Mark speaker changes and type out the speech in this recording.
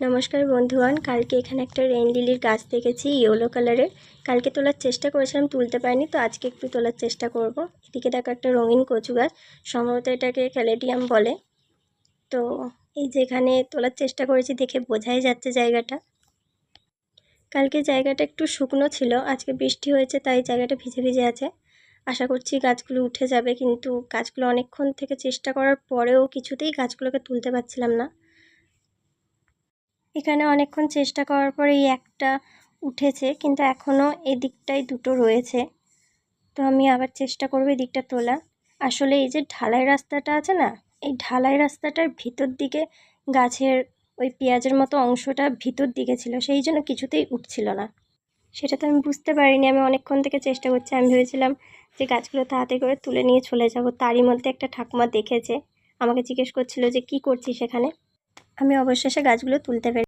Speaker 1: নমস্কার বন্ধুগণ, কালকে এখানে একটা রেন লিলির গাছ দেখেছি, ইয়েলো কালারের। কালকে তোলার চেষ্টা করেছিলাম, তুলতে পারিনি, তো আজকে একটু তোলার চেষ্টা করব। এদিকে দেখো একটা রঙিন কচু গাছ, সম্ভবত এটাকে ক্যালেডিয়াম বলে। তো এই যেখানে তোলার চেষ্টা করেছি, দেখে বোঝাই যাচ্ছে জায়গাটা। কালকে জায়গাটা একটু শুকনো ছিল, আজকে বৃষ্টি হয়েছে, তাই জায়গাটা ভিজে ভিজে আছে। আশা করছি গাছগুলো উঠে যাবে, কিন্তু গাছগুলো অনেকক্ষণ থেকে চেষ্টা করার পরেও কিছুতেই গাছগুলোকে তুলতে পারছিলাম না। এখানে অনেকক্ষণ চেষ্টা করার পরে এই একটা উঠেছে, কিন্তু এখনও এদিকটাই দুটো রয়েছে। তো আমি আবার চেষ্টা করব এদিকটা তোলা আসলে এই যে ঢালাই রাস্তাটা আছে না, এই ঢালাই রাস্তাটার ভিতর দিকে গাছের ওই পেঁয়াজের মতো অংশটা ভিতর দিকে ছিল, সেই জন্য কিছুতেই উঠছিল না। সেটা তো আমি বুঝতে পারিনি, আমি অনেকক্ষণ থেকে চেষ্টা করছি, আমি ভেবেছিলাম যে গাছগুলো তাড়াতাড়ি করে তুলে নিয়ে চলে যাব। তারই মধ্যে একটা ঠাকুমা দেখেছে, আমাকে জিজ্ঞেস করছিল যে কি করছি সেখানে আমি অবশেষে গাছগুলো তুলতে পেরে